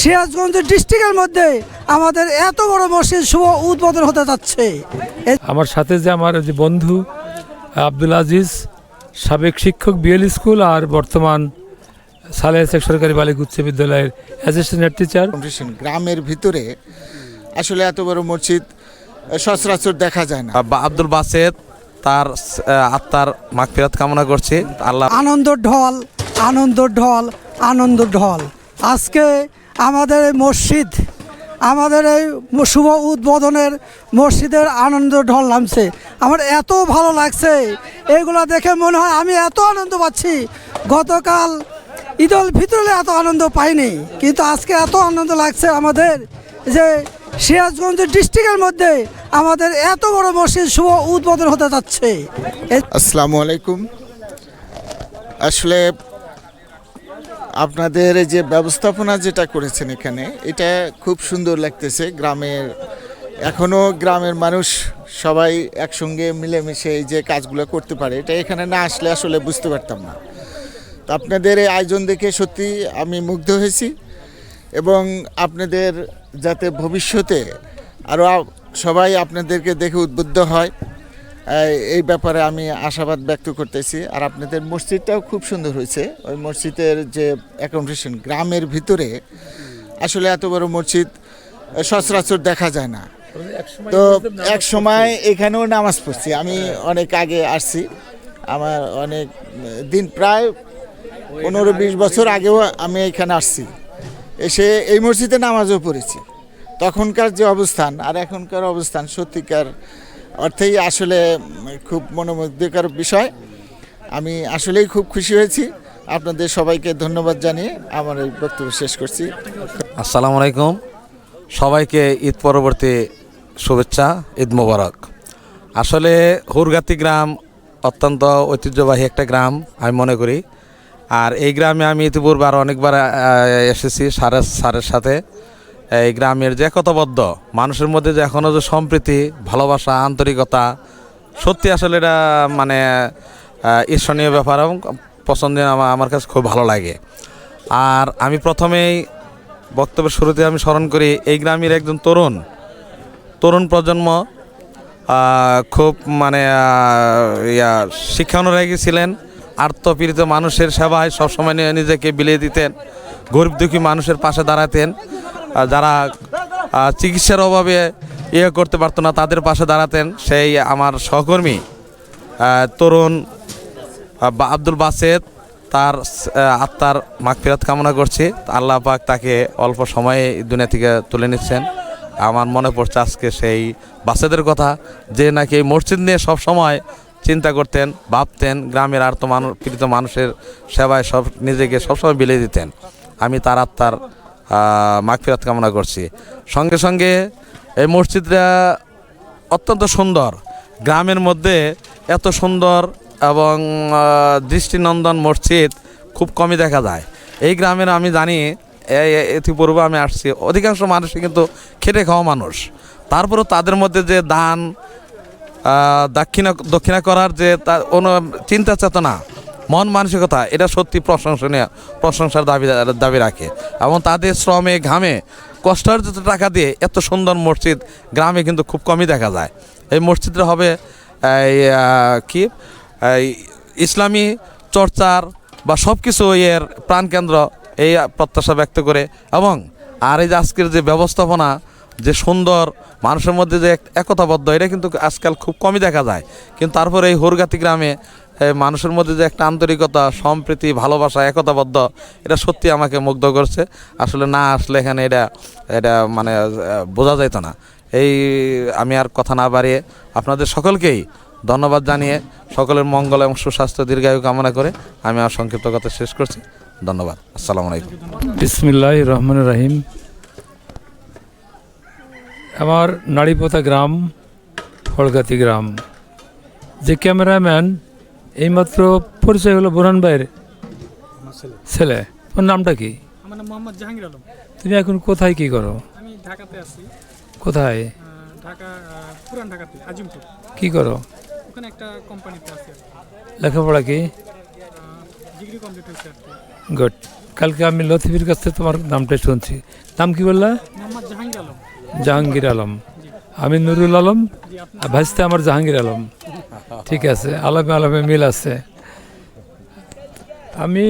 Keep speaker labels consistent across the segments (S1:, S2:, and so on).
S1: সিরাজগঞ্জ ডিস্ট্রিক্টের মধ্যে আমাদের এত বড় মসজিদ শুভ উদ্বোধন হতে যাচ্ছে।
S2: আমার সাথে যে আমার যে বন্ধু আব্দুল আজিজ সাবেক শিক্ষক বিএল স্কুল আর বর্তমান সালেহ শেখ সরকারি বালিক উচ্চ বিদ্যালয়ের অ্যাসিস্ট্যান্ট হেড টিচার
S3: গ্রামের ভিতরে আসলে এত বড় মসজিদ সচরাচর দেখা যায় না।
S4: বা আব্দুল বাসেদ তার আত্মার মাগফিরাত কামনা করছি। আল্লাহ
S1: আনন্দ ঢল আনন্দ ঢল আনন্দ ঢল। আজকে আমাদের এই মসজিদ, আমাদের এই শুভ উদ্বোধনের মসজিদের আনন্দ ঢল নামছে। আমার এত ভালো লাগছে এগুলো দেখে মনে হয় আমি এত আনন্দ পাচ্ছি। গতকাল ঈদল ভিতরে এত আনন্দ পাইনি, কিন্তু আজকে এত আনন্দ লাগছে আমাদের যে সিরাজগঞ্জ ডিস্ট্রিক্টের মধ্যে আমাদের এত বড় মসজিদ শুভ উদ্বোধন হতে যাচ্ছে।
S3: আসসালামু আলাইকুম। আসলে আপনাদের যে ব্যবস্থাপনা যেটা করেছেন এখানে, এটা খুব সুন্দর লাগতেছে। গ্রামের এখনও গ্রামের মানুষ সবাই একসঙ্গে মিলেমিশে এই যে কাজগুলো করতে পারে। এটা এখানে না আসলে আসলে বুঝতে পারতাম না। তো আপনাদের এই আয়োজন দেখে সত্যি আমি মুগ্ধ হয়েছি এবং আপনাদের যাতে ভবিষ্যতে আরও সবাই আপনাদেরকে দেখে উদ্বুদ্ধ হয়। এই- ব্যাপারে আমি আশাবাদ ব্যক্ত করতেছি। আর আপনাদের মসজিদটাও খুব সুন্দর হয়েছে। ওই মসজিদের যে অ্যাকোমোডেশন গ্রামের ভিতরে আসলে এত বড় মসজিদ সচরাচর দেখা যায় না। তো এক সময় এখানেও নামাজ পড়ছি। আমি অনেক আগে আসছি। আমার অনেক দিন প্রায় পনেরো বিশ বছর আগেও আমি এখানে আসছি। এসে এই মসজিদে নামাজও পড়েছি। তখনকার যে অবস্থান আর এখনকার অবস্থান সত্যিকার অর্থেই আসলে খুব মনোমুগ্ধকর বিষয়। আমি আসলেই খুব খুশি হয়েছি। আপনাদের সবাইকে ধন্যবাদ জানিয়ে আমার এই বক্তব্য শেষ করছি।
S4: আসসালামু আলাইকুম। সবাইকে ঈদ পরবর্তী শুভেচ্ছা, ঈদ মোবারক। আসলে হুরগাতি গ্রাম অত্যন্ত ঐতিহ্যবাহী একটা গ্রাম, আমি মনে করি। আর এই গ্রামে আমি ইতিপূর্বে আরও অনেকবার এসেছি সারের সারের সাথে। এই গ্রামের যে একতাবদ্ধ, মানুষের মধ্যে যে এখনও যে সম্প্রীতি, ভালোবাসা, আন্তরিকতা, সত্যি আসলে এটা মানে ঈর্ষণীয় ব্যাপার এবং পছন্দের আমার আমার কাছে খুব ভালো লাগে। আর আমি প্রথমেই বক্তব্যের শুরুতে আমি স্মরণ করি, এই গ্রামের একজন তরুণ তরুণ প্রজন্ম খুব মানে ইয়া, শিক্ষা অনুরাগী ছিলেন আর্থপীড়িত মানুষের সেবায় সবসময় নিজেকে বিলিয়ে দিতেন, গরিব দুঃখী মানুষের পাশে দাঁড়াতেন। যারা চিকিৎসার অভাবে ইয়ে করতে পারতো না, তাদের পাশে দাঁড়াতেন সেই আমার সহকর্মী তরুণ আব্দুল বাসেদ, তার আত্মার মাগফিরাত কামনা করছি। আল্লাহ পাক তাকে অল্প সময়ে দুনিয়া থেকে তুলে নিচ্ছেন। আমার মনে পড়ছে আজকে সেই বাসেদের কথা, যে নাকি এই মসজিদ নিয়ে সব সময় চিন্তা করতেন, ভাবতেন, গ্রামের আর্ত মানুষ পীড়িত মানুষের সেবায় সব নিজেকে সবসময় বিলিয়ে দিতেন। আমি তার আত্মার মাগফিরাত কামনা করছি। সঙ্গে সঙ্গে এই মসজিদটা অত্যন্ত সুন্দর। গ্রামের মধ্যে এত সুন্দর এবং দৃষ্টিনন্দন মসজিদ খুব কমই দেখা যায়। এই গ্রামের আমি জানি ইতিপূর্বে আমি আসছি। অধিকাংশ মানুষই কিন্তু খেটে খাওয়া মানুষ। তারপরেও তাদের মধ্যে যে দান দক্ষিণা দক্ষিণা করার যে তার অনু, চিন্তা চেতনা মন মানসিকতা, এটা সত্যি প্রশংসনীয়, প্রশংসার দাবি দাবি রাখে। এবং তাদের শ্রমে, ঘামে কষ্টার্জিত টাকা দিয়ে এত সুন্দর মসজিদ, গ্রামে কিন্তু খুব কমই দেখা যায়। এই মসজিদটা হবে কি? ইসলামী চর্চার বা সব কিছু এর প্রাণকেন্দ্র, এই প্রত্যাশা ব্যক্ত করে। এবং আর এই যে আজকের যে ব্যবস্থাপনা, যে সুন্দর, মানুষের মধ্যে যে একতাবদ্ধ, এটা কিন্তু আজকাল খুব কমই দেখা যায়। কিন্তু তারপরে এই হরগাতি গ্রামে মানুষের মধ্যে যে একটা আন্তরিকতা, সম্প্রীতি, ভালোবাসা, একতাবদ্ধ, এটা সত্যি আমাকে মুগ্ধ করছে। আসলে না আসলে এখানে এটা এটা মানে বোঝা যেত না। এই আমি আর কথা না বাড়িয়ে আপনাদের সকলকেই ধন্যবাদ জানিয়ে সকলের মঙ্গল এবং সুস্বাস্থ্য দীর্ঘায়ু কামনা করে আমি আমার সংক্ষিপ্ত কথা শেষ করছি। ধন্যবাদ। আসসালামু আলাইকুম।
S2: বিসমিল্লাহ রহমান রাহিম। আমার নাড়িপোতা গ্রাম, ফলগাতি গ্রাম। যে ক্যামেরাম্যান এইমাত্র পরিচয় হলো বোরান ভাইয়ের ছেলে। ওর নামটা কি?
S5: আমার নাম মোহাম্মদ জাহাঙ্গীর আলম।
S2: তুমি এখন কোথায় কি করো?
S5: আমি ঢাকাতে আছি।
S2: কোথায়?
S5: ঢাকা পুরান ঢাকাতে আজিমপুর।
S2: কি করো?
S5: ওখানে একটা কোম্পানিতে আছি
S2: লেখাপড়া কি?
S5: ডিগ্রি কমপ্লিট হয়েছে
S2: গুড। কালকে আমি লতিফির কাছ থেকে তোমার নামটা শুনছি। নাম কি বললা?
S5: মোহাম্মদ জাহাঙ্গীর আলম।
S2: জাহাঙ্গীর আলম। আমি নুরুল আলম আর ভাইসতে আমার জাহাঙ্গীর আলম। ঠিক আছে আলমে আলমে মিল আছে। আমি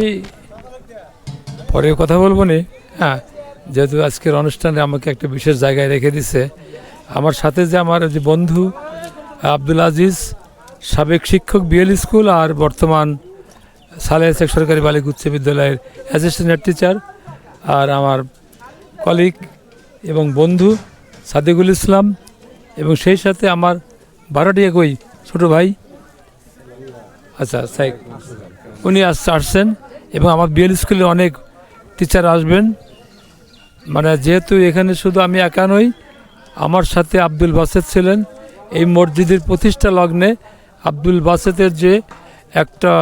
S2: পরে কথা বলব নি? হ্যাঁ যেহেতু আজকের অনুষ্ঠানে আমাকে একটা বিশেষ জায়গায় রেখে দিছে। আমার সাথে যে আমার যে বন্ধু আব্দুল আজিজ, সাবেক শিক্ষক বিএল স্কুল আর বর্তমান সালেহ শেখ সরকারি বালিক উচ্চ বিদ্যালয়ের অ্যাসিস্ট্যান্ট টিচার আর আমার কলিগ এবং বন্ধু সাদিকুল ইসলাম এবং সেই সাথে আমার বারোটি কই ছোটো ভাই? আচ্ছা সাইক। উনি আসছে আসছেন এবং আমার বিএল স্কুলে অনেক টিচার আসবেন। মানে যেহেতু এখানে শুধু আমি একা নই, আমার সাথে আব্দুল বাসেদ ছিলেন। এই মসজিদের প্রতিষ্ঠা লগ্নে আব্দুল বাসেদের যে একটা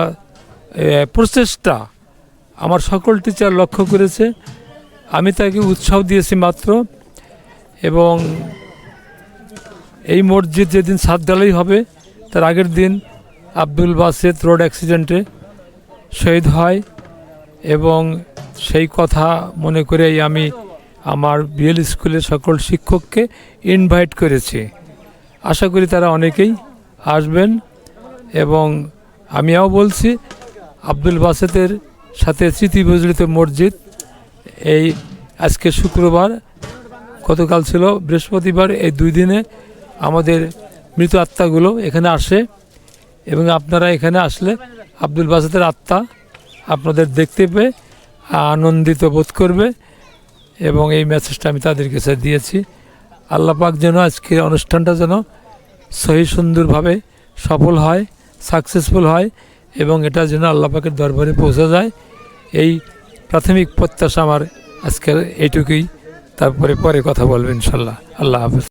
S2: প্রচেষ্টা আমার সকল টিচার লক্ষ্য করেছে। আমি তাকে উৎসাহ দিয়েছি মাত্র এবং এই মসজিদ যেদিন সাত ডালাই হবে তার আগের দিন আব্দুল বাসেদ রোড অ্যাক্সিডেন্টে শহীদ হয় এবং সেই কথা মনে করেই আমি আমার বিএল স্কুলের সকল শিক্ষককে ইনভাইট করেছি। আশা করি তারা অনেকেই আসবেন এবং আমিও বলছি, আব্দুল বাসেদের সাথে স্মৃতি বিজড়িত মসজিদ, এই আজকে শুক্রবার, গতকাল ছিল বৃহস্পতিবার, এই দুই দিনে আমাদের মৃত আত্মাগুলো এখানে আসে এবং আপনারা এখানে আসলে আব্দুল বাসেদের আত্মা আপনাদের দেখতে পেয়ে আনন্দিত বোধ করবে এবং এই মেসেজটা আমি তাদের কাছে দিয়েছি। আল্লাপাক যেন আজকের অনুষ্ঠানটা যেন সহি সুন্দরভাবে সফল হয় সাকসেসফুল হয় এবং এটা যেন আল্লাপাকের দরবারে পৌঁছে যায়। এই প্রাথমিক প্রত্যাশা আমার আজকের এইটুকুই। তারপরে পরে কথা বলবেন ইনশাল্লাহ আল্লাহ হাফেজ।